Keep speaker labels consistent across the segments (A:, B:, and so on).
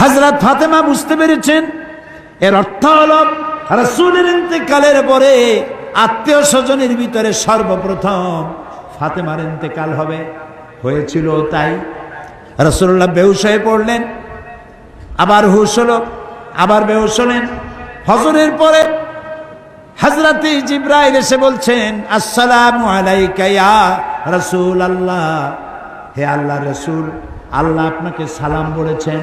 A: হাজরত ফাতেমা বুঝতে পেরেছেন? এর অর্থ হল, রসুলের ইন্তেকালের পরে আত্মীয় স্বজনের ভিতরে সর্বপ্রথম ফাতেমার ইন্তেকাল হবে। হয়েছিল তাই। রসুল্লাহ বেহুশ হয়ে পড়লেন, আবার হুশ হলো, আবার বেহুশ হলেন। হজরের পরে হজরতে জিব্রাইল এসে বলছেন, আসসালামু আলাইকা ইয়া রসুল আল্লাহ হে আল্লাহ রসুল, আল্লাহ আপনাকে সালাম বলেছেন।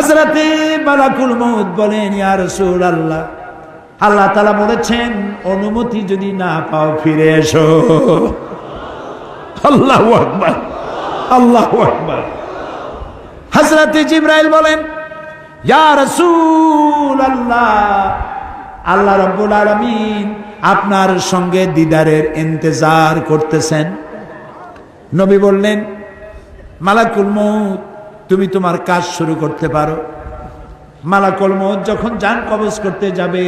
A: হাজরাতে মালাকুল মউত বলেন, ইয়া রসুল আল্লাহ আল্লাহ তালা বলেছেন, অনুমতি যদি না পাও ফিরে এসো। আল্লাহ আকবার আল্লাহ আকবার। হাজরাতে জিব্রাইল বলেন, ইয়া রসুল আল্লাহ আল্লাহ রব্বুল আলমিন আপনার সঙ্গে দিদারের ইন্তজার করতেছেন। নবী বললেন, মালাকুল মৌত তুমি তোমার কাজ শুরু করতে পারো। মালাকল যখন যান কবজ করতে যাবে